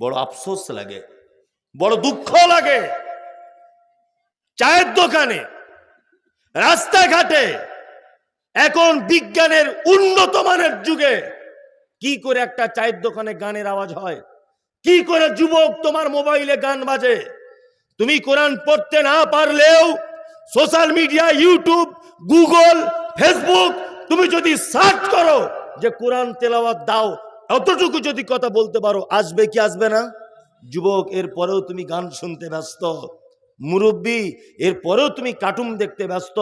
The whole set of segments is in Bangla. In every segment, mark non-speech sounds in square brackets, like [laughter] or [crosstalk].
বড় আফসোস লাগে, বড় দুঃখ লাগে। চায়ের দোকানে, রাস্তাঘাটে, এখন বিজ্ঞানের উন্নত মানের যুগে কি করে একটা চায়ের দোকানে গানের আওয়াজ হয়? কি করে যুবক তোমার মোবাইলে গান বাজে? তুমি কোরআন পড়তে না পারলেও social media, YouTube, Google, Facebook, তুমি যদি সার্চ করো যে কোরআন তেলাওয়াত দাও অতটুকু যদি কথা বলতে পারো, আসবে কি আসবে না? যুবক এর পরেও তুমি গান শুনতে ব্যস্ত। মুরব্বী এর পরেও তুমি কার্টুন দেখতে ব্যস্ত।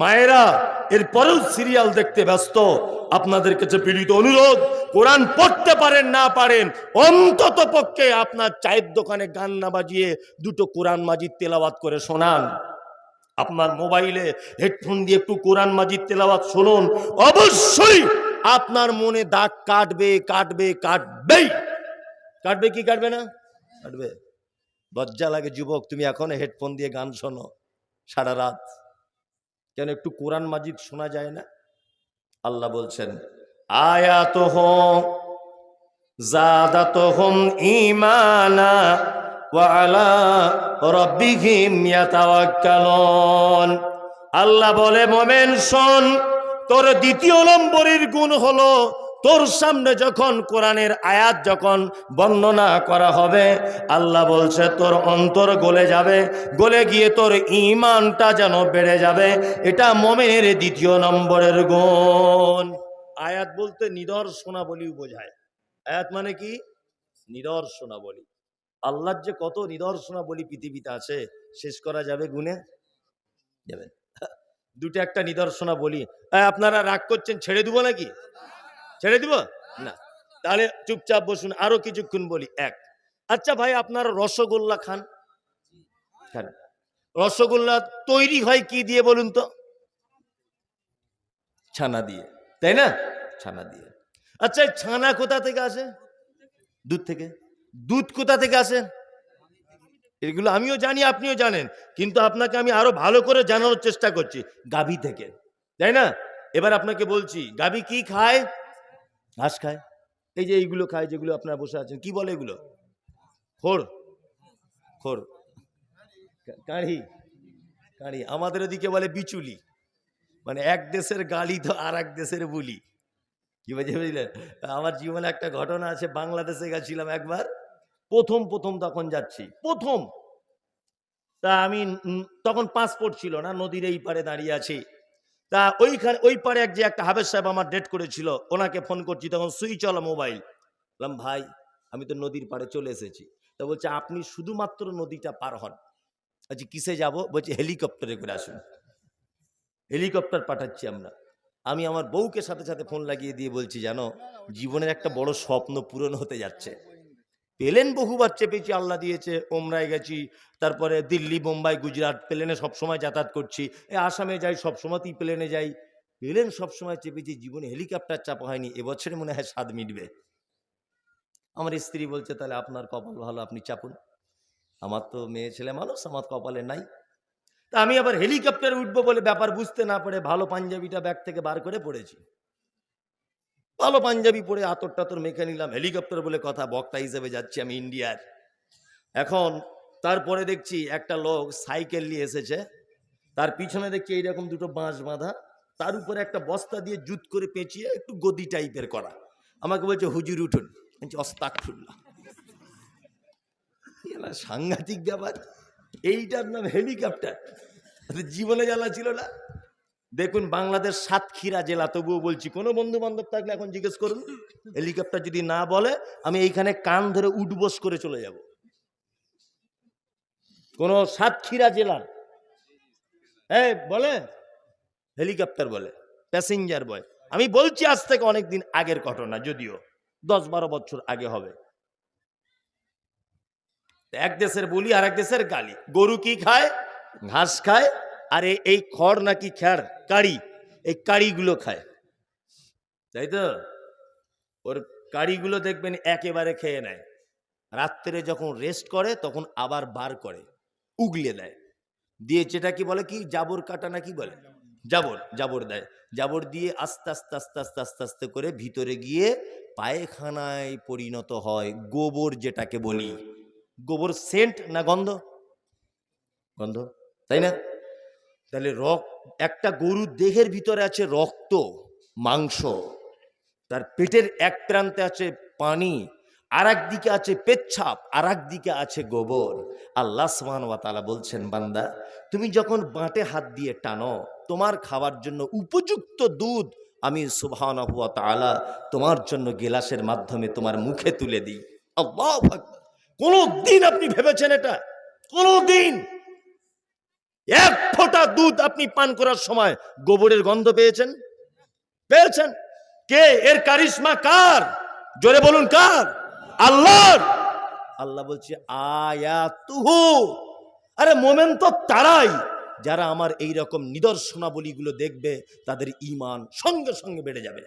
মায়েরা এর পরেও সিরিয়াল দেখতে ব্যস্ত। আপনাদের কাছে পীড়িত অনুরোধ, কোরআন পড়তে পারেন, না পারেন, অন্তত পক্ষে আপনার চায়ের দোকানে গান না বাজিয়ে দুটো কোরআন মাজিদ তেলাওয়াত করে শোনান। আপনার মোবাইলে হেডফোন দিয়ে একটু কোরআন মাজিদ তেলাওয়াত শুনুন। অবশ্যই আপনার মনে দাগ কাটবে কাটবে, কাটবেই। কাটবে কি কাটবে না? কাটবে। লজ্জা লাগে যুবক, তুমি এখন হেডফোন দিয়ে গান শোনো সারা রাত। কেন একটু কোরআন মাজিদ শোনা যায় না? আল্লাহ বলছেন আয়াত জাদাত হোম ইমানা ওয়ালা রব্বিহিম ইয়াতাওয়াক্কালুন। আল্লাহ বলে, মোমেন, শোন তোর দ্বিতীয় নম্বরের গুণ হলো তোর সামনে যখন কোরআনের আয়াত যখন বর্ণনা করা হবে, আল্লাহ বলছে, তোর অন্তর গলে যাবে, গলে গিয়ে তোর ইমানটা যেন বেড়ে যাবে। এটা মোমেনের দ্বিতীয় নম্বরের গুণ। আয়াত বলতে নিদর্শনা বলি বোঝায়। আয়াত মানে কি? নিদর্শনা বলি আল্লাহর যে কত নিদর্শনা বলি পৃথিবীতে আছে, শেষ করা যাবে গুণে? যাবেন দুটো একটা নিদর্শনা বলি। আপনারা রাগ করছেন, ছেড়ে দিব নাকি? ছেড়ে দিব? না। তাহলে চুপচাপ বসুন, আরও কিছুক্ষণ বলি, এক। আচ্ছা ভাই, আপনারা রসগোল্লা খান। খান। রসগোল্লা তৈরি হয় কি দিয়ে বলুন তো? ছানা দিয়ে। তাই না? ছানা দিয়ে। আচ্ছা ছানা কোথা থেকে আসে? দুধ থেকে। দুধ কোথা থেকে আসে? এগুলো আমিও জানি, আপনিও জানেন। কিন্তু আপনাকে আমি আরও ভালো করে জানানোর চেষ্টা করছি, গাভী থেকে। তাই না? এবার আপনাকে বলছি, গাভী কি খায়? ঘাস খায়। এই যে এইগুলো খায় যেগুলো আপনারা বসে আছেন, কি বলে এগুলো? খোর। খোর। কাঁড়ি। কাঁড়ি। আমাদের ওদিকে বলে বিচুলি। মানে এক দেশের গালি তো আর এক দেশের বুলি। কি বলছে বুঝলেন? আমার জীবনে একটা ঘটনা আছে, বাংলাদেশে গেছিলাম একবার। প্রথম প্রথম তখন যাচ্ছি। প্রথম। তা আমি তখন পাসপোর্ট ছিল না, নদীর এই পারে দাঁড়িয়ে আছি। তা ওইখানে, ওই পারে এক যে একটা হাবেজ সাহেব আমার ডেট করেছিল, ওনাকে ফোন করছি, তখন সুইচ চলা মোবাইল বললাম, ভাই, আমি তো নদীর পাড়ে চলে এসেছি। তা বলছে, আপনি শুধুমাত্র নদীটা পার হন। বলছি, কিসে যাব? বলছি, হেলিকপ্টারে করে আসুন। হেলিকপ্টার পাঠাচ্ছি আমরা। আমি আমার বউকে সাথে সাথে ফোন লাগিয়ে দিয়ে বলছি, জানো, জীবনের একটা বড় স্বপ্ন পূরণ হতে যাচ্ছে। প্লেন বহুবার চেপেছি, আল্লাহ দিয়েছে, ওমরায় গেছি, তারপরে দিল্লি বোম্বাই গুজরাট, প্লেনে সবসময় যাতায়াত করছি, এ আসামে যাই, সবসময়তেই প্লেনে যাই, প্লেন সবসময় চেপেছি, জীবনে হেলিকপ্টার চাপা হয়নি, এবছরে মনে হয় স্বাদ মিটবে। আমার স্ত্রী বলছে, তাহলে আপনার কপাল ভালো, আপনি চাপুন। আমার তো মেয়ে ছেলে মানুষ, আমার কপালে নাই। তা আমি আবার হেলিকপ্টারে উঠবো বলে ব্যাপার বুঝতে না পারে ভালো পাঞ্জাবিটা ব্যাগ থেকে বার করে পড়েছি। ভালো পাঞ্জাবি পরে আতর টাতর মেখে নিলাম হেলিকপ্টার বলে কথা, বক্তা হিসেবে যাচ্ছি আমি ইন্ডিয়ার। এখন তারপরে দেখছি একটা লোক সাইকেল নিয়ে এসেছে, তার পিছনে দেখছি এইরকম দুটো বাঁশ বাঁধা, তার উপরে একটা বস্তা দিয়ে জুত করে পেঁচিয়ে একটু গদি টাইপের করা। আমাকে বলছে, হুজুর, উঠুন। বলছি অস্তাক খুললাম সাংঘাতিক ব্যাপার। এইটার নাম হেলিকপ্টার জীবনে জ্বালা ছিল না। দেখুন, বাংলাদেশ সাতক্ষীরা জেলা, তবুও বলছি, কোনো বন্ধু বান্ধব থাকলে এখন জিজ্ঞেস করুন। হেলিকপ্টার যদি না বলে, আমি এইখানে কান ধরে উঠবোস করে চলে যাব। কোন সাতক্ষীরা জেলার হ্যাঁ বলে? হেলিকপ্টার বলে, প্যাসেঞ্জার বয়। আমি বলছি আজ থেকে অনেকদিন আগের ঘটনা, যদিও দশ বারো বছর আগে হবে। এক দেশের বলি আর এক দেশের গালি। গরু কি খায়? ঘাস খায়? আর এই খড় নাকি খ্যার? কাড়ি। এই কাড়িগুলো খায়। তাই তো? ওর কাড়িগুলো দেখবেন একেবারে খেয়ে নেয়। রাত্রে যখন রেস্ট করে, তখন আবার বার করে, উগলে দেয়। দিয়ে যেটা কি বলে কি? জাবর কাটা নাকি বলে? জাবর জাবর দেয়। জাবর দিয়ে আস্তে আস্তে আস্তে আস্তে আস্তে আস্তে করে ভিতরে গিয়ে পায়খানায় পরিণত হয় গোবর যেটাকে বলি। গোবর সেন্ট না গন্ধ? গন্ধ। তাই না? তাহলে রক একটা গরুর দেহের ভিতরে আছে রক্ত, মাংস। তার পেটের এক প্রান্তে আছে পানি আর দিকে আছে পেচ্ছাপ আর দিকে আছে গোবর। আল্লাহ সুবহান তাআলা বলছেন, বান্দা, তুমি যখন বাঁটে হাত দিয়ে টানো, তোমার খাওয়ার জন্য উপযুক্ত দুধ আমি সুবহানাহু ওয়া তাআলা তোমার জন্য গেলাসের মাধ্যমে তোমার মুখে তুলে দিই। কোনো দিন আপনি ভেবেছেন এটা? কোনো দিন এক ফোঁটা দুধ আপনি পান করার সময় গোবরের গন্ধ পেয়েছেন? পেয়েছেন? কে? এর কারিশমা কার? জোরে বলুন, কার? আল্লাহর। আল্লাহ বলছে, আয়াতুহু। আরে, মোমেন তো তারাই। যারা আমার এই রকম নিদর্শনাবলীগুলো দেখবে, তাদের ইমান সঙ্গে সঙ্গে বেড়ে যাবে।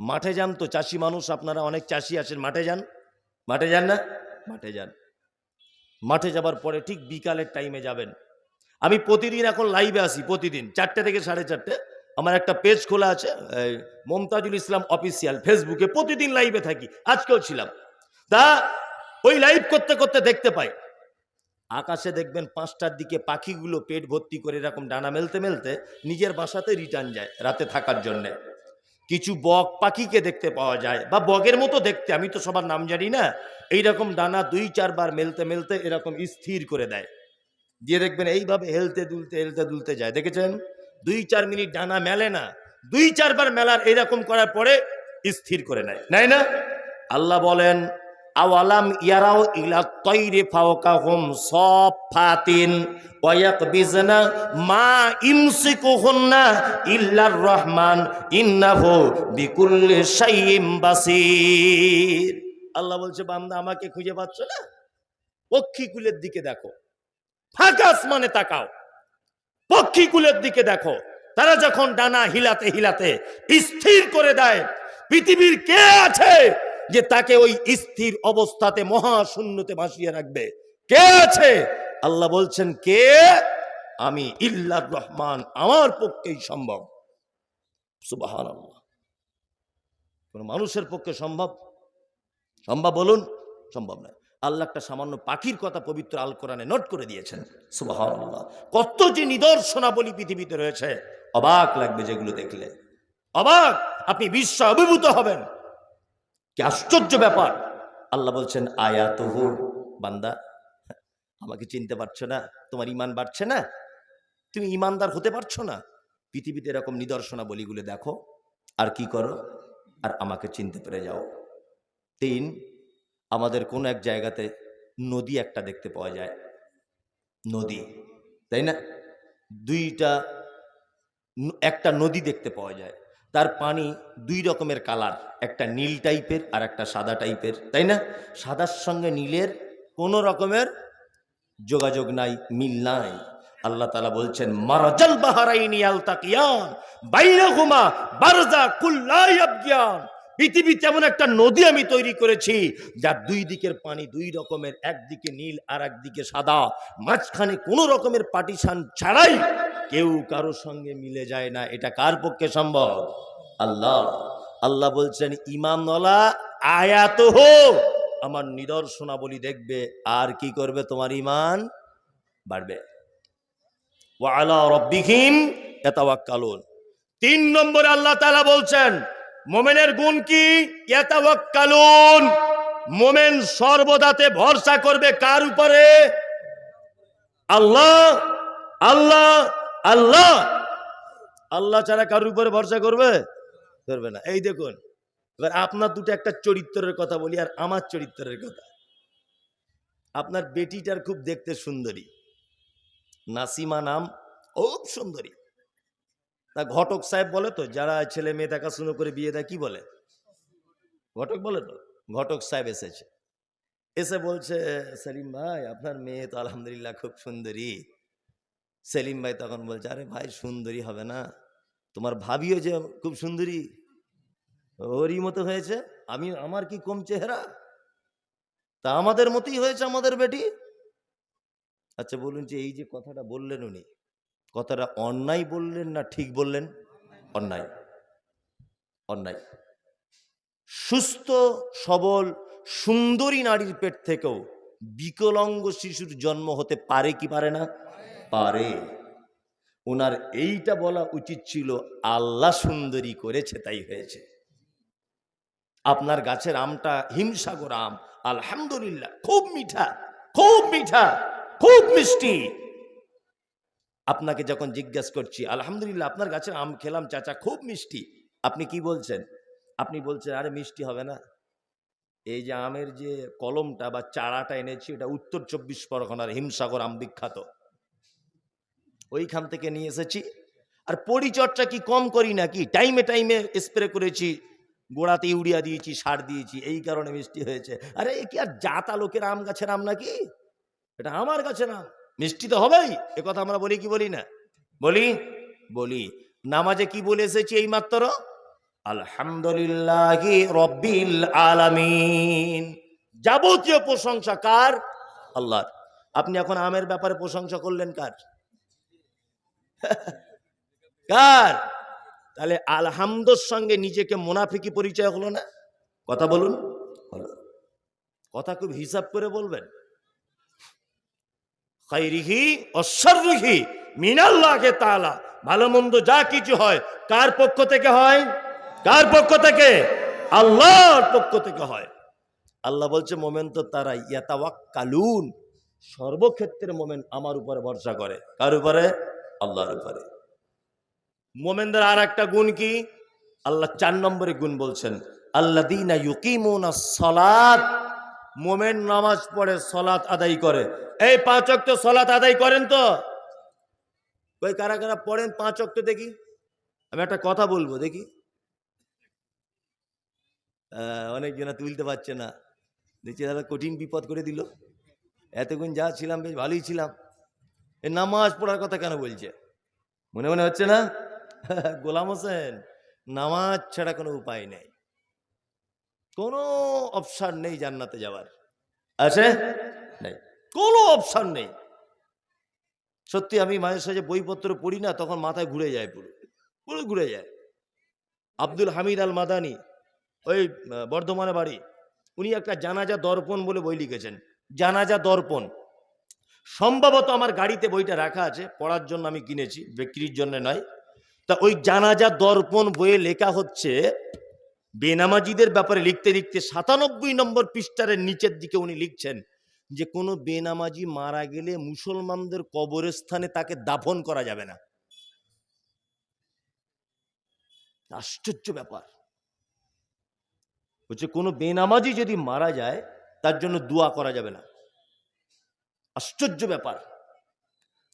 মাঠে যান তো, চাষি মানুষ, আপনারা অনেক চাষি আছেন, মাঠে যান? মাঠে যান না? মাঠে যান। মাঠে যাবার পরে ঠিক বিকালের টাইমে যাবেন। আমি প্রতিদিন এখন লাইভে আসি, প্রতিদিন। চারটে থেকে সাড়ে চারটে। আমার একটা পেজ খোলা আছে মমতাজুল ইসলাম অফিসিয়াল ফেসবুকে প্রতিদিন লাইভে থাকি, আজকেও ছিলাম। তা ওই লাইভ করতে করতে দেখতে পাই। আকাশে দেখবেন পাঁচটার দিকে পাখিগুলো পেট ভর্তি করে এরকম ডানা মেলতে মেলতে নিজের বাসাতে রিটার্ন যায় রাতে থাকার জন্যে। কিছু বক পাখিকে দেখতে পাওয়া যায়, বা বগের মতো দেখতে, আমি তো সবার নাম জানি না এইরকম ডানা দুই, চারবার মেলতে মেলতে এরকম স্থির করে দেয়। দিয়ে দেখবেন এইভাবে হেলতে, দুলতে হেলতে, দুলতে যায়। দেখেছেন? দুই, চার মিনিট ডানা মেলে না, দুই, চারবার মেলার এরকম করার পরে স্থির করে নেয়। নাই না? আল্লাহ বলেন, আওয়ালাম ইয়ারাও তৈরে ফাওকাহুম সফাতিন ওয়ায়াকবিজনা মা রহমান, ইন্নাহু বিকুল্লি বাসির। আল্লাহ বলছে, বান্দা আমাকে খুঁজে পাচ্ছ না? পক্ষীকুলের দিকে দেখো। ফাঁকা আসমানে তাকাও। পক্ষীকুলের দিকে দেখো। তারা যখন ডানা হিলাতে হিলাতে স্থির করে দেয়, পৃথিবীর কে আছে যে তাকে ওই স্থির অবস্থাতে মহাশূন্যতে ভাসিয়ে রাখবে? কে আছে? আল্লাহ বলছেন, কে? আমি ইল্লার রহমান, আমার পক্ষেই সম্ভব। সুবাহান কোন মানুষের পক্ষে সম্ভব? সম্ভব বলুন? সম্ভব নয়। আল্লাহ একটা সামান্য পাখির কথা পবিত্র আল কোরআনে নোট করে দিয়েছেন। সুবহানাল্লাহ। কত যে নিদর্শনাবলী পৃথিবীতে রয়েছে, অবাক লাগবে যেগুলো দেখলে। অবাক! আপনি বিশ্ব অভিভূত হবেন। কি আশ্চর্য ব্যাপার! আল্লাহ বলছেন, আয়াতহু। বান্দা, আমাকে চিনতে পারছ না? তোমার ইমান বাড়ছে না? তুমি ইমানদার হতে পারছ না? পৃথিবীতে এরকম নিদর্শনাবলীগুলো দেখো, আর কি করো? আর আমাকে চিনতে পেরে যাও। তিন, আমাদের কোন এক জায়গাতে নদী একটা দেখতে পাওয়া যায়। নদী, তাই না? দুইটা, একটা নদী দেখতে পাওয়া যায়। তার পানি দুই রকমের কালার, একটা নীল টাইপের আর একটা সাদা টাইপের, তাই না? সাদার সঙ্গে নীলের কোনো রকমের যোগাযোগ নাই, মিল নাই। আল্লাহ তালা বলছেন, মারাজাল বাহারাইনি আলতাকিয়ান বাইনাহুমা বারজা কুল্লাই আবগিয়ান পৃথিবীতে এমন একটা নদী আমি তৈরি করেছি, যার দুই দিকের পানি দুই রকমের একদিকে নীল আর একদিকে সাদা, মাঝখানে কোনো রকমের পার্টিশন ছাড়াই কেউ কারোর সঙ্গে মিলে যায় না। এটা কার পক্ষে সম্ভব? আল্লাহ। আল্লাহ বলছেন ইমামনলা আয়াত হো আমার নিদর্শনাবলী দেখবে, আর কি করবে তোমার ইমান? বাড়বে। ওয়ালা রব্বিহিম ইয়াতাওয়াক্কালুন। তিন নম্বরে আল্লাহ তাআলা বলছেন মোমেনের গুণ কি? মোমেন সর্বদাতে ভরসা করবে কার উপরে? আল্লাহ আল্লাহ আল্লাহ। আল্লাহ ছাড়া কার উপরে ভরসা করবে? করবে না। এই দেখুন, এবার আপনার দুটো একটা চরিত্রের কথা বলি আর আমার চরিত্রের কথা। আপনার বেটিটার খুব দেখতে সুন্দরী। নাসিমা নাম খুব সুন্দরী। তা ঘটক সাহেব বলে তো, যারা ছেলে মেয়ে দেখাশুনো করে বিয়ে দেয়, কি বলে? ঘটক বলে তো? ঘটক সাহেব এসেছে। এসে বলছে, সেলিম ভাই, আপনার মেয়ে তো আলহামদুলিল্লাহ খুব সুন্দরী। সেলিম ভাই তখন বলছে, আরে ভাই, সুন্দরী হবে না। তোমার ভাবিও যে খুব সুন্দরী। ওরই মতো হয়েছে। আমি, আমার কি কম চেহারা? তা আমাদের মতোই হয়েছে আমাদের বেটি। আচ্ছা বলুন যে এই যে কথাটা বললেন উনি কথাটা অন্যায় বললেন না ঠিক বললেন? অন্যায়। অন্যায়। সুস্থ, সবল, সুন্দরী নারীর পেট থেকেও বিকলাঙ্গ শিশুর জন্ম হতে পারে কি পারে না? পারে। ওনার এইটা বলা উচিত ছিল, আল্লাহ সুন্দরী করেছে, তাই হয়েছে। আপনার গাছের আমটা হিমসাগর আম, আলহামদুলিল্লাহ, খুব মিঠা খুব মিঠা, খুব মিষ্টি। আপনাকে যখন জিজ্ঞাসা করছি, আলহামদুলিল্লাহ, আপনার গাছের আম খেলাম, চাচা, খুব মিষ্টি। আপনি কি বলছেন? আপনি বলছেন, আরে, মিষ্টি হবে না। এই যে আমের যে কলমটা বা চারাটা এনেছি, এটা উত্তর চব্বিশ পরগনার হিমসাগর আম বিখ্যাত। ওইখান থেকে নিয়ে এসেছি। আর পরিচর্যা কি কম করি নাকি? টাইমে টাইমে স্প্রে করেছি, গোড়াতে ইউরিয়া দিয়েছি, সার দিয়েছি, এই কারণে মিষ্টি হয়েছে। আরে কি আর জাতা লোকের আম গাছের আম নাকি? এটা আমার গাছের আম। মিষ্টি তো হবেই? এ কথা আমরা বলি কি বলি না? বলি? বলি। নামাজে কি বলে এসেছি এই মাত্র আলহামদুলিল্লাহ রব্বিল আলামিন। যাবতীয় প্রশংসা কার? আল্লাহর। আপনি এখন আমের ব্যাপারে প্রশংসা করলেন কার? [laughs] কার? তাহলে আলহামদুর সঙ্গে নিজেকে মোনাফিকি পরিচয় হলো না? কথা বলুন। কথা খুব হিসাব করে বলবেন। খাইরিহি অশ্বরিহি মিনাল্লাহকে তালা ভালো মন্দ যা কিছু হয়, কার পক্ষ থেকে হয়? কার পক্ষ থেকে? আল্লাহর পক্ষ থেকে হয়। আল্লাহ বলছে, মোমেন তো তারা ইয়াতাওয়াক কালুন সর্বক্ষেত্রে মোমেন আমার উপরে ভরসা করে। কার উপরে? আল্লাহর উপরে। মোমেনদের আর একটা গুণ কি? আল্লাহ চার নম্বরে গুণ বলছেন আল্লাহ দিনা ইউকিমুনা সলাত। মোমেন নামাজ পড়ে সলাত আদায় করে। এই পাঁচ অক্ট সলাত আদায় করেন তো? ওই কারা কারা পড়েন পাঁচ অক্ট দেখি? আমি একটা কথা বলব দেখি। আহ, অনেকজনা তুলতে পারছে না। দেখছি দাদা কঠিন বিপদ করে দিল। এতক্ষণ যা ছিলাম বেশ ভালোই ছিলাম। এ নামাজ পড়ার কথা কেন বলছে? মনে মনে হচ্ছে না? [laughs] গোলাম হোসেন নামাজ ছাড়া কোনো উপায় নেই। কোনো অপশান নেই জান্নাতে যাওয়ার। আছে? নেই। কোনো অপশান নেই। সত্যি আমি মাঝে সাঝে বইপত্র পড়ি না তখন মাথায় ঘুরে যায় পুরো। পুরো ঘুরে যায়। আব্দুল হামিদ আল মাদানি ওই বর্ধমানে বাড়ি উনি একটা জানাজা দর্পণ বলে বই লিখেছেন। জানাজা দর্পণ। সম্ভবত আমার গাড়িতে বইটা রাখা আছে পড়ার জন্য আমি কিনেছি বিক্রির জন্য নয়। তা ওই জানাজা দর্পণ বইয়ে লেখা হচ্ছে বেনামাজিদের ব্যাপারে লিখতে লিখতে সাতানব্বই নম্বর পৃষ্ঠারের নিচের দিকে উনি লিখছেন যে, কোনো বেনামাজি মারা গেলে মুসলমানদের কবরস্থানে তাকে দাফন করা যাবে না। আশ্চর্য ব্যাপার। হচ্ছে কোনো বেনামাজি যদি মারা যায়, তার জন্য দোয়া করা যাবে না। আশ্চর্য ব্যাপার।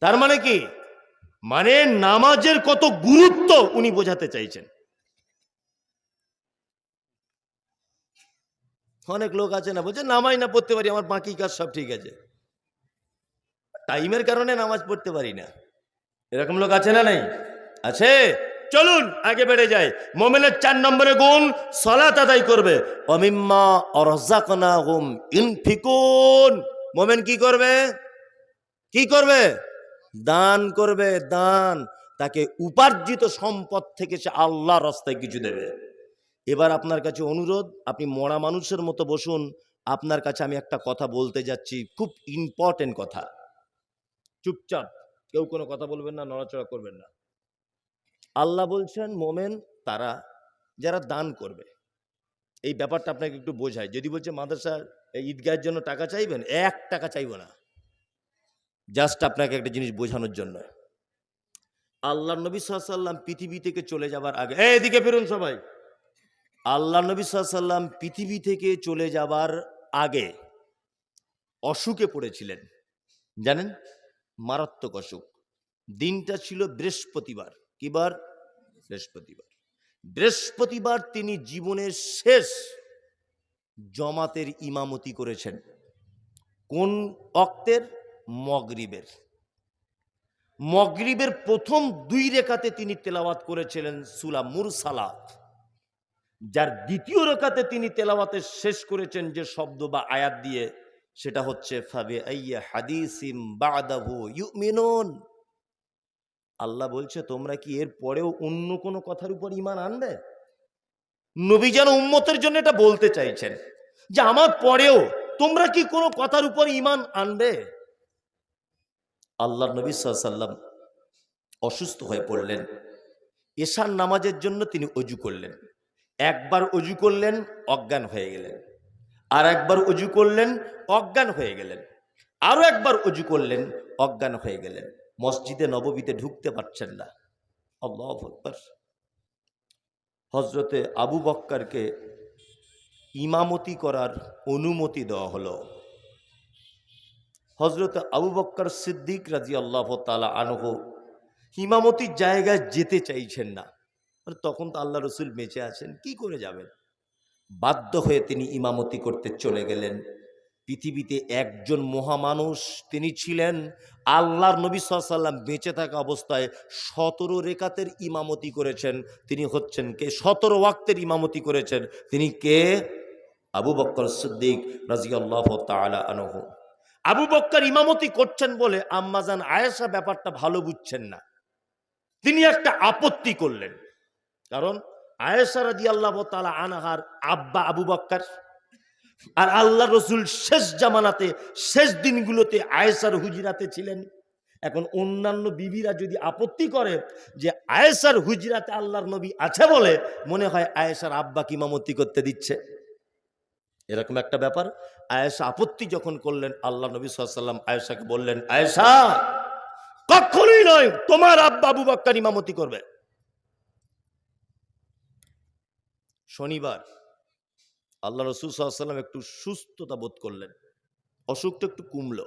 তার মানে কি? মানে নামাজের কত গুরুত্ব উনি বোঝাতে চাইছেন। অনেক লোক আছে না, বলছে নামাই না, পড়তে পারি, আমার বাকি কাজ সব ঠিক আছে। টাইমের কারণে নামাজ পড়তে পারি না। এরকম লোক আছে না নাই? আছে? চলুন, আগে বেড়ে যায় মোমেনের চার নম্বরে গুণ, সলাত আদায় করবে। অমিম্মা অরজাকনা হুম ইনফিকুন। মোমেন কি করবে? কি করবে? দান করবে, দান। তাকে উপার্জিত সম্পদ থেকে সে আল্লাহ রাস্তায় কিছু দেবে। এবার আপনার কাছে অনুরোধ, আপনি মরা মানুষের মতো বসুন, আপনার কাছে আমি একটা কথা বলতে যাচ্ছি, খুব ইম্পর্টেন্ট কথা। চুপচাপ, কেউ কোনো কথা বলবেন না, নড়াচড়া করবেন না। আল্লাহ বলছেন, মোমেন, তারা, যারা দান করবে। এই ব্যাপারটা আপনাকে একটু বোঝায় যদি বলছে মাদ্রাসার ঈদগাহের জন্য টাকা চাইবেন? এক টাকা চাইব না। জাস্ট আপনাকে একটা জিনিস বোঝানোর জন্য। আল্লাহ নবী সাল্লাম পৃথিবী থেকে চলে যাবার আগে এদিকে ফিরুন সবাই। আল্লাহ নবী সাল্লাম পৃথিবী থেকে চলে যাবার আগে অসুখে পড়েছিলেন। জানেন? মারাত্মক অসুখ। দিনটা ছিল বৃহস্পতিবার। কিবার? বৃহস্পতিবার। বৃহস্পতিবার তিনি জীবনের শেষ জমাতের ইমামতি করেছেন। কোন অক্তের? মগরিবের। মগরিবের প্রথম দুই রেখাতে তিনি তেলাওয়াত করেছিলেন সুলা মুরসালাত। যার দ্বিতীয় রেখাতে তিনি তেলাওয়াতে শেষ করেছেন যে শব্দ বা আয়াত দিয়ে, সেটা হচ্ছে ফাবে আল্লাহ বলছে, তোমরা কি এর পরেও অন্য কোনো কথার উপর ইমান আনবে? নবী যেন উম্মতের জন্য এটা বলতে চাইছেন যে, আমার পরেও তোমরা কি কোনো কথার উপর ইমান আনবে? আল্লাহ নবী সাল্লাম অসুস্থ হয়ে পড়লেন। এশার নামাজের জন্য তিনি অজু করলেন। একবার অজু করলেন, অজ্ঞান হয়ে গেলেন। আর একবার অজু করলেন, অজ্ঞান হয়ে গেলেন। আরও একবার অজু করলেন, অজ্ঞান হয়ে গেলেন। মসজিদে, নববীতে ঢুকতে পারছেন না। আল্লাহ হজরতে আবু বক্কারকে ইমামতি করার অনুমতি দেওয়া হলো। হজরত আবু বক্কর সিদ্দিক রাজি আল্লাহ তালা আনহ ইমামতির জায়গায় যেতে চাইছেন না। আর তখন তো আল্লাহ রসুল বেঁচে আছেন, কি করে যাবেন? বাধ্য হয়ে তিনি ইমামতি করতে চলে গেলেন। পৃথিবীতে একজন মহামানুষ তিনি ছিলেন। আল্লাহর নবী সাল্লাম বেঁচে থাকা অবস্থায় সতেরো রেখাতের ইমামতি করেছেন। তিনি হচ্ছেন কে? সতেরো ওয়াক্তের ইমামতি করেছেন। তিনি কে? আবু বক্কর সিদ্দিক রাজি আল্লাহ তালা আনহ। আবু বক্কর ইমামতি করছেন বলে আম্মাজান আয়েশা ব্যাপারটা ভালো বুঝছেন না। তিনি একটা আপত্তি করলেন। কারণ আয়েশা রাজি আল্লাহ তালা আনাহার আব্বা আবু বক্কর আর আল্লাহ রসুল শেষ জামানাতে, শেষ দিনগুলোতে আয়েশার হুজিরাতে ছিলেন। এখন অন্যান্য বিবিরা যদি আপত্তি করে যে আয়েশার হুজিরাতে আল্লাহর নবী আছে বলে মনে হয় আয়েশার আব্বা কিমামতি করতে দিচ্ছে। এরকম একটা ব্যাপার। আয়েশা আপত্তি যখন করলেন, আল্লাহ নবী সাল্লাম আয়েশাকে বললেন, আয়েশা, কখনোই নয় তোমার আব্বা আবু বাক্কার ইমামতি করবে। শনিবার আল্লাহ রসুল সাল্লাম একটু সুস্থতা বোধ করলেন। অসুখটা একটু কমল।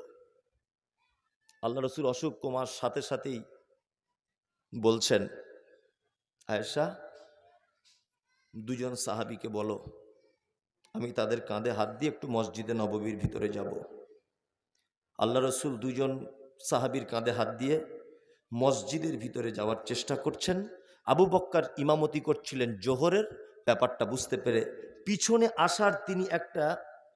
আল্লাহ রসুল অসুখ কমার সাথে সাথেই বলছেন, আয়েশা, দুজন সাহাবিকে বলো, আমি তাদের কাঁধে হাত দিয়ে একটু মসজিদে নববীর ভিতরে যাব। আল্লাহ রসুল দুজন সাহাবির কাঁধে হাত দিয়ে মসজিদের ভিতরে যাওয়ার চেষ্টা করছেন। আবু বক্কার ইমামতি করছিলেন জোহরের ব্যাপারটা বুঝতে পেরে পিছনে আসার তিনি একটা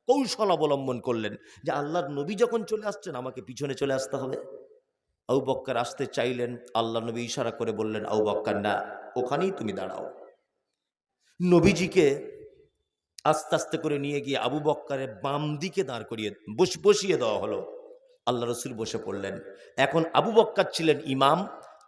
কৌশল অবলম্বন করলেন যে আল্লাহর নবী যখন চলে আসছেন, আমাকে পিছনে চলে আসতে হবে। আবু বক্কার আসতে চাইলেন, আল্লাহ নবী ইশারা করে বললেন, আবু বক্কার, না, ওখানেই তুমি দাঁড়াও। নবীজিকে আস্তে আস্তে করে নিয়ে গিয়ে আবু বক্কারের বাম দিকে দাঁড় করিয়ে, বস, বসিয়ে দেওয়া হলো। আল্লাহ রসুল বসে পড়লেন। এখন আবু বক্কার ছিলেন ইমাম,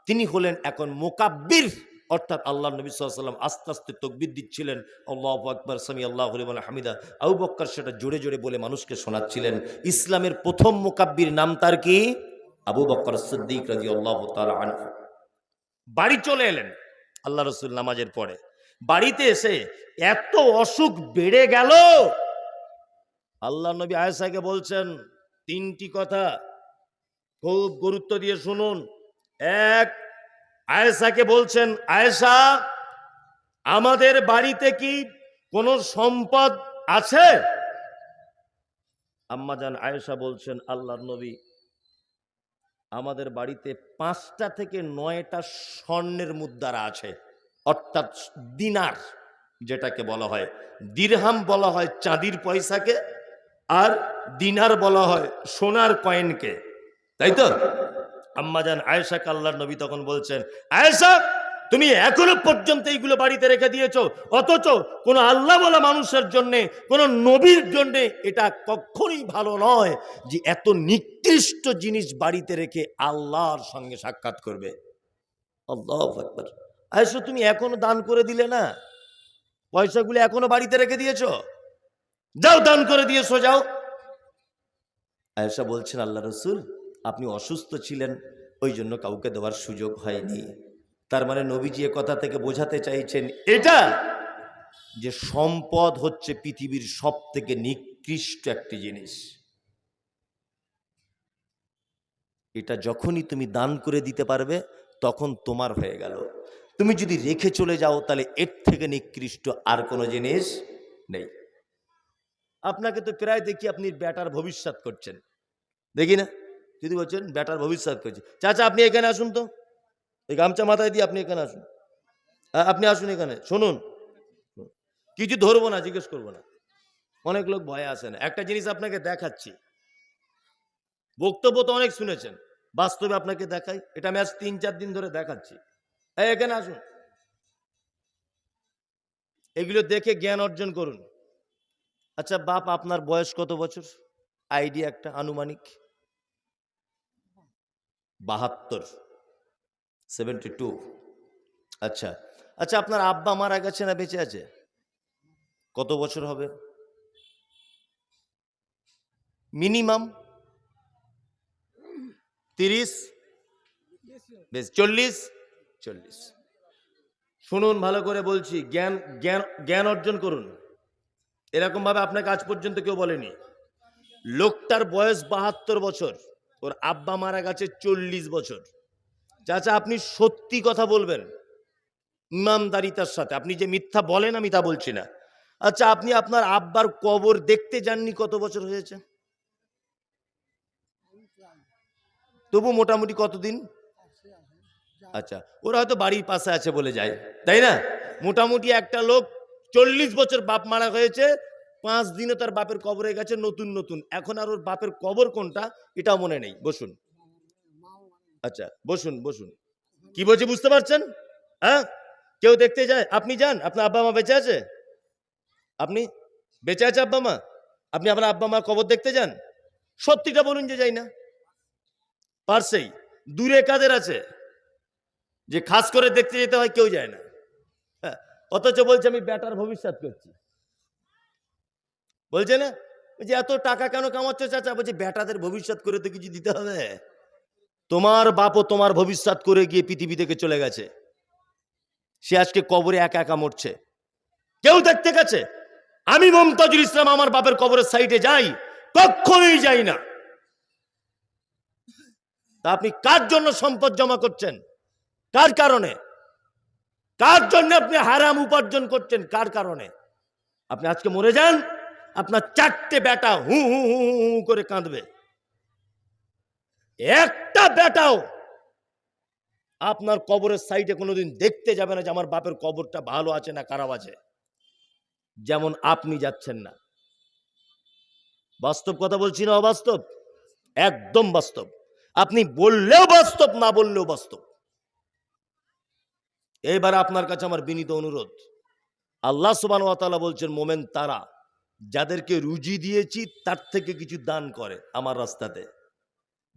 তিনি হলেন এখন মোকাব্বির। অর্থাৎ আল্লাহ নবী সাল্লাম আস্তে আস্তে তকবির দিচ্ছিলেন। আল্লাহ আকবর সামি আল্লাহ হলিমান হামিদা। আবু বক্কর সেটা জোরে জোরে বলে মানুষকে শোনাচ্ছিলেন। ইসলামের প্রথম মোকাব্বির নাম তার কি? আবু বক্কর সিদ্দিক রাজি আল্লাহ বাড়ি চলে এলেন আল্লাহ রসুল নামাজের পরে। বাড়িতে এসে এত অসুখ বেড়ে গেল। আল্লাহ নবী আয়েশাকে বলছেন, তিনটি কথা খুব গুরুত্ব দিয়ে শুনুন। এক আয়েশাকে বলছেন, আয়েশা, আমাদের বাড়িতে কি কোনো সম্পদ আছে? আম্মাজান আয়েশা বলছেন, আল্লাহর নবী, আমাদের বাড়িতে পাঁচটা থেকে নয়টা স্বর্ণের মুদ্রা আছে। অর্থাৎ দিনার, যেটাকে বলা হয়, দিরহাম বলা হয় চাঁদির পয়সাকে, আর দিনার বলা হয় সোনার কয়েনকে। তাই তো? আম্মাজান আয়েশা কাল্লার নবী তখন বলছেন, আয়েশা, তুমি এখনও পর্যন্ত এইগুলো বাড়িতে রেখে দিয়েছ, অথচ কোনো আল্লাহ বলা মানুষের জন্যে, কোনো নবীর জন্যে এটা কখনোই ভালো নয় যে এত নিকৃষ্ট জিনিস বাড়িতে রেখে আল্লাহর সঙ্গে সাক্ষাৎ করবে। আল্লাহ আয়েশা, তুমি এখনও দান করে দিলে না? পয়সাগুলো এখনও বাড়িতে রেখে দিয়েছ? যাও, দান করে দিয়েছ, যাও। আয়েশা বলছেন, আল্লাহ রসুল আপনি অসুস্থ ছিলেন, ওই জন্য কাউকে দেওয়ার সুযোগ হয়নি। তার মানে নবীজি এ কথা থেকে বোঝাতে চাইছেন, এটা যে সম্পদ হচ্ছে পৃথিবীর সব থেকে নিকৃষ্ট একটি জিনিস। এটা যখনই তুমি দান করে দিতে পারবে, তখন তোমার হয়ে গেল। তুমি যদি রেখে চলে যাও, তাহলে এর থেকে নিকৃষ্ট আর কোনো জিনিস নেই। আপনাকে তো প্রায় দেখি আপনি ব্যাটার ভবিষ্যৎ করছেন। দেখি না। যদি বলছেন, ব্যাটার ভবিষ্যৎ করছে। চাচা, আপনি এখানে আসুন তো। এই গামছা মাথায় দিয়ে আপনি এখানে আসুন। আপনি আসুন এখানে, শুনুন। কিছু ধরবো না, জিজ্ঞেস করব না। অনেক লোক ভয়ে আসে না একটা জিনিস আপনাকে দেখাচ্ছি। বক্তব্য তো অনেক শুনেছেন, বাস্তবে আপনাকে দেখাই। এটা আমি আজ তিন, চার দিন ধরে দেখাচ্ছি। এই, এখানে আসুন। এগুলো দেখে জ্ঞান অর্জন করুন। আচ্ছা বাপ, আপনার বয়স কত বছর? আইডিয়া একটা, আনুমানিক। বাহাত্তর সেভেন্টি টু আচ্ছা আচ্ছা আপনার আব্বা মারা গেছে না বেঁচে আছে? কত বছর হবে? মিনিমাম? তিরিশ? বেশ, চল্লিশ? চল্লিশ। শুনুন, ভালো করে বলছি, জ্ঞান জ্ঞান জ্ঞান অর্জন করুন। এরকম ভাবে আপনাকে আজ পর্যন্ত কেউ বলেনি। লোকটার বয়স বাহাত্তর বছর। ওর আব্বা মারা গেছে চল্লিশ বছর। চাচা, আপনি সত্যি কথা বলবেন? ইমামদারিতার সাথে। আপনি যে মিথ্যা বলেন, আমি তা বলছি না। আচ্ছা আপনি আপনার আব্বার কবর দেখতে যাননি কত বছর হয়েছে? তবু মোটামুটি কতদিন? আচ্ছা ওরা হয়তো বাড়ির পাশে আছে বলে যায়। তাই না? মোটামুটি একটা লোক চল্লিশ বছর বাপ মারা হয়েছে পাঁচ দিনে তার বাপের কবরে গেছে নতুন নতুন। এখন আর ওর বাপের কবর কোনটা? এটা মনে নেই। বসুন। আচ্ছা বসুন বসুন। কি বলছি বুঝতে পারছেন? হ্যাঁ? কেউ দেখতে যায়? আপনি যান। আপনার আব্বা মা বেঁচে আছে? আপনি? বেঁচে আছে আব্বা মা? আপনি আপনার আব্বা মা কবর দেখতে যান? সত্যিটা বলুন যে যাই না। পারছেই। দূরে কাদের আছে? যে খাস করে দেখতে যেতে হয়, কেউ যায় না। হ্যাঁ অথচ বলছে আমি ব্যাটার ভবিষ্যৎ করছি। বলছে না? যে এত টাকা কেন কামাচ্ছ চাচা? বলছে বেটাদের ভবিষ্যৎ করে তো কিছু দিতে হবে। তোমার বাপও তোমার ভবিষ্যৎ করে গিয়ে পৃথিবী থেকে চলে গেছে। সে আজকে কবরে একা একা মরছে। কেউ দেখতে গেছে? আমি মমতাজুল ইসলাম আমার বাপের কবরের সাইডে যাই কখনোই যাই না। তা আপনি কার জন্য সম্পদ জমা করছেন? কার কারণে? কার জন্য আপনি হারাম উপার্জন করছেন? কার কারণে? আপনি আজকে মরে যান আপনার চারটে বেটা হু হু হু হু করে কাঁদবে। একটা বেটাও আপনার কবরের সাইডে কোনোদিন দেখতে যাবে না যে আমার বাপের কবরটা ভালো আছে না খারাপ আছে। যেমন আপনি যাচ্ছেন না। বাস্তব কথা বলছি না অবাস্তব? একদম বাস্তব। আপনি বললেও বাস্তব, না বললেও বাস্তব। এবার আপনার কাছে আমার বিনীত অনুরোধ। আল্লাহ সুবান বলছেন, মোমেন তারা। যাদেরকে রুজি দিয়েছি, তার থেকে কিছু দান করে আমার রাস্তাতে।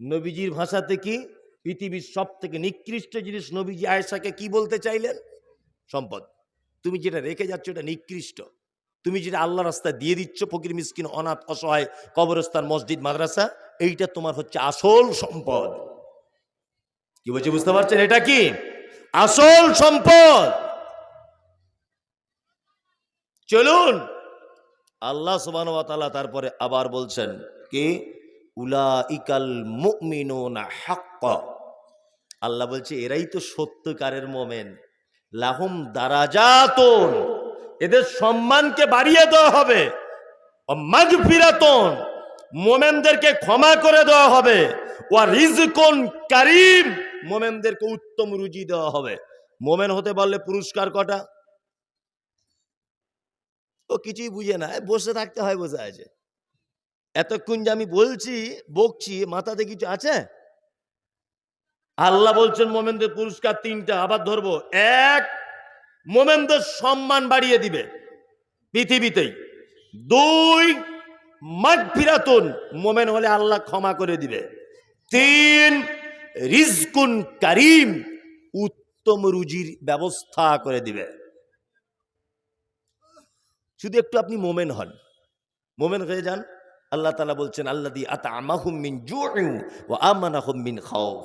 নবীজির ভাষাতে কি? পৃথিবীর সব থেকে নিকৃষ্ট জিনিস নবীজি আয়েশাকে কি বলতে চাইলেন? সম্পদ। তুমি যেটা রেখে যাচ্ছ, এটা নিকৃষ্ট। তুমি যেটা আল্লাহ রাস্তায় দিয়ে দিচ্ছ, ফকির, মিসকিন, অনাথ, অসহায়, কবরস্থান, মসজিদ, মাদ্রাসা, এইটা তোমার হচ্ছে আসল সম্পদ। কি বলছি, বুঝতে পারছেন? এটা কি? আসল সম্পদ। চলুন আল্লাহ সুবান তারপরে আবার বলছেন, কি? উলা ইকাল হাক্ক। আল্লাহ বলছে, এরাই তো সত্যকারের মোমেন। লাহুম দারাজাতুন। এদের সম্মানকে বাড়িয়ে দেওয়া হবে। মাগফিরাতুন। মোমেনদেরকে ক্ষমা করে দেওয়া হবে। ওয়া রিজকুন কারিম। মোমেনদেরকে উত্তম রুজি দেওয়া হবে। মোমেন হতে পারলে পুরস্কার কটা? ও কিছুই বুঝে না। বসে থাকতে হয় বসে আছে এতক্ষণ যে আমি বলছি, বকছি, মাথাতে কিছু আছে? আল্লাহ বলছেন, মোমেনদের পুরস্কার তিনটা, আবার ধরবো। এক, মোমেনদের সম্মান বাড়িয়ে দিবে পৃথিবীতেই। দুই মাঠ ফিরাতুন মোমেন হলে আল্লাহ ক্ষমা করে দিবে। তিন, রিজকুন কারিম, উত্তম রুজির ব্যবস্থা করে দিবে। শুধু একটু আপনি মোমেন হন। মোমেন হয়ে যান। আল্লাহ তালা বলছেন আল্লাহ দি আতা আমাহুম মিন জুউ ও আমানাহুম মিন খাউফ।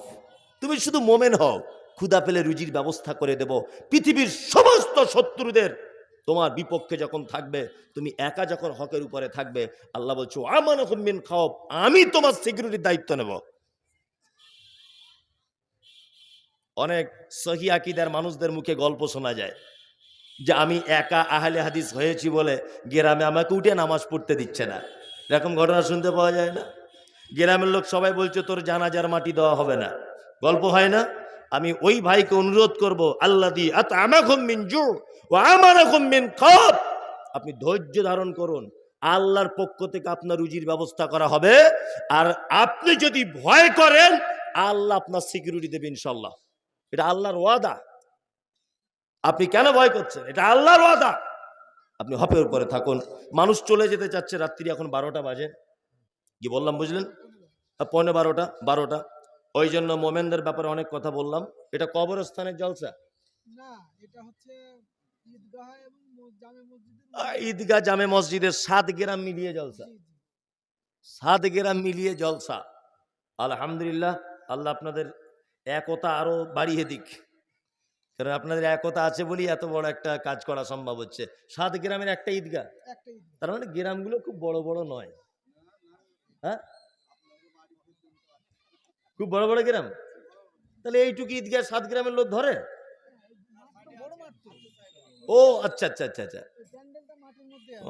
তুমি শুধু মোমেন হও। ক্ষুদা পেলে রুজির ব্যবস্থা করে দেব। পৃথিবীর সমস্ত শত্রুদের তোমার বিপক্ষে যখন থাকবে, তুমি একা যখন হকের উপরে থাকবে, আল্লাহ বলছো আমানাহুম মিন খাউফ, আমি তোমার সিকিউরিটির দায়িত্ব নেব। অনেক সহি আকিদার মানুষদের মুখে গল্প শোনা যায়। যে আমি একা আহলে হাদিস হয়েছি বলে গ্রামে আমাকে উঠে নামাজ পড়তে দিচ্ছে না। এরকম ঘটনা শুনতে পাওয়া যায় না। গ্রামের লোক সবাই বলছে, তোর জানাজার মাটি দেওয়া হবে না। গল্প হয় না। আমি ওই ভাইকে অনুরোধ করব আল্লাহ দি আমাকুম মিন জু ও আপনি ধৈর্য ধারণ করুন। আল্লাহর পক্ষ থেকে আপনার রুজির ব্যবস্থা করা হবে। আর আপনি যদি ভয় করেন, আল্লাহ আপনার সিকিউরিটি দেবে ইনশাল্লাহ এটা আল্লাহর ওয়াদা। আপনি কেন ভয় করছেন? এটা আল্লাহর ওয়াদা। আপনি হপের উপরে থাকুন। মানুষ চলে যেতে চাচ্ছে রাত্রি এখন বারোটা বাজে। কি বললাম বুঝলেন? পৌনে বারোটা বারোটা। ওই জন্য মোমেনদের ব্যাপারে অনেক কথা বললাম। এটা কবরস্থানের জলসা। না এটা হচ্ছে ঈদগাহ জামে মসজিদের সাত গ্রাম মিলিয়ে জলসা। সাত গ্রাম মিলিয়ে জলসা। আলহামদুলিল্লাহ আল্লাহ আপনাদের একতা আরও বাড়িয়ে দিক। কারণ আপনাদের একতা আছে বলেই এত বড় একটা কাজ করা সম্ভব হচ্ছে। সাত গ্রামের একটা ঈদগাহ। তার মানে গ্রামগুলো খুব বড় বড় নয়। হ্যাঁ? খুব বড় বড় গ্রাম? তাহলে এইটুকু ঈদগাহ সাত গ্রামের লোক ধরে? ও আচ্ছা আচ্ছা আচ্ছা আচ্ছা।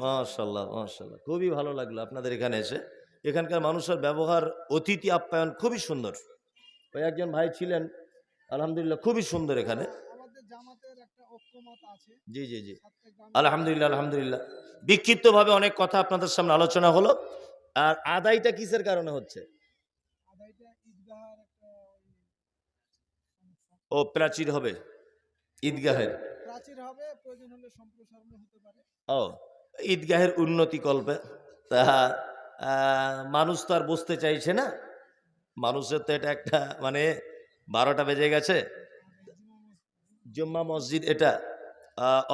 মাশাল্লাহ মাশাল্লাহ খুবই ভালো লাগল আপনাদের এখানে এসে। এখানকার মানুষের ব্যবহার অতিথি আপ্যায়ন খুবই সুন্দর। ওই একজন ভাই ছিলেন আলহামদুলিল্লাহ খুবই সুন্দর এখানে আমাদের জামাতের একটা ঐক্যমত আছে জি জি জি। আলহামদুলিল্লাহ আলহামদুলিল্লাহ। বিক্ষিপ্তভাবে অনেক কথা আপনাদের সামনে আলোচনা হলো। আর আদায়টা কিসের কারণে হচ্ছে? ও প্রাচীর হবে। ঈদগাহের। প্রাচীর হবে প্রয়োজন হলে সম্প্রসারণ হতে পারে। ও ঈদগাহের উন্নতি কল্পে। তা মানুষ তো আর বসতে চাইছে না। মানুষের তো এটা একটা মানে বারোটা বেজে গেছে। জুম্মা মসজিদ এটা।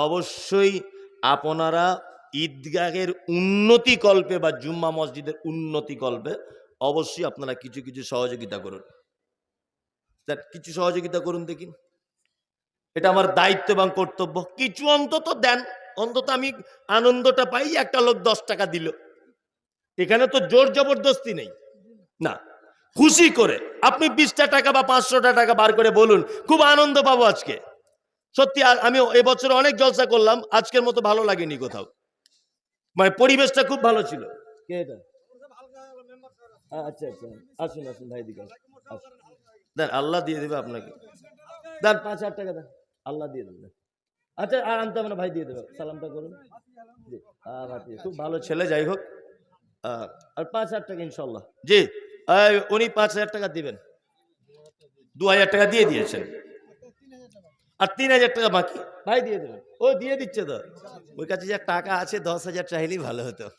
অবশ্যই আপনারা ঈদগাহের উন্নতি কল্পে বা জুম্মা মসজিদের উন্নতি কল্পে অবশ্যই আপনারা কিছু কিছু সহযোগিতা করুন। কিছু সহযোগিতা করুন দেখি। এটা আমার দায়িত্ব এবং কর্তব্য। কিছু অন্তত দেন। অন্তত আমি আনন্দটা পাই, একটা লোক দশ টাকা দিল। এখানে তো জোর জবরদস্তি নেই। না, খুশি করে। আপনি বিশটা টাকা বা পাঁচশোটা টাকা বার করে বলুন, খুব আনন্দ পাবো আজকে। সত্যি আমি এবছর অনেক জলসা করলাম আজকের মতো ভালো লাগেনি কোথাও। মানে পরিবেশটা খুব ভালো ছিল। কে এটা? আচ্ছা আচ্ছা। আসুন আসুন ভাই দিকে। দেন আল্লাহ দিয়ে দেবে আপনাকে। দেন পাঁচ হাজার টাকা দেন। আল্লাহ দিয়ে দেবে আচ্ছা আর আনতে হবে না ভাই দিয়ে দেবে। সালামটা করুন। খুব ভালো ছেলে যাই হোক। আর পাঁচ হাজার টাকা ইনশাল্লাহ। জি উনি পাঁচ হাজার টাকা দিবেন। দু হাজার টাকা দিয়ে দিয়েছেন। আর তিন হাজার টাকা বাকি। ভাই, দিয়ে দেবেন। ও, দিয়ে দিচ্ছে তো। ওর কাছে যা টাকা আছে, দশ হাজার চাইলেই ভালো হতো।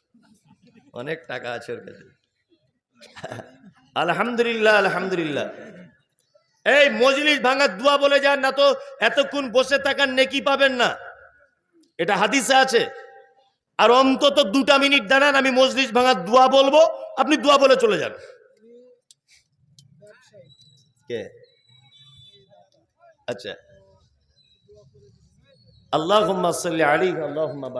অনেক টাকা আছে ওর কাছে। আলহামদুলিল্লাহ আলহামদুলিল্লাহ। এই মজলিস ভাঙার দুয়া বলে যান না তো, এতক্ষণ বসে থাকার নেকি পাবেন না। এটা হাদিসে আছে। আর অন্তত দুটা মিনিট দাঁড়ান, আমি মজলিস ভাঙার দোয়া বলব। আপনি দোয়া বলে চলে যান। কে? আচ্ছা। اللهم صل عليه. اللهم بارك.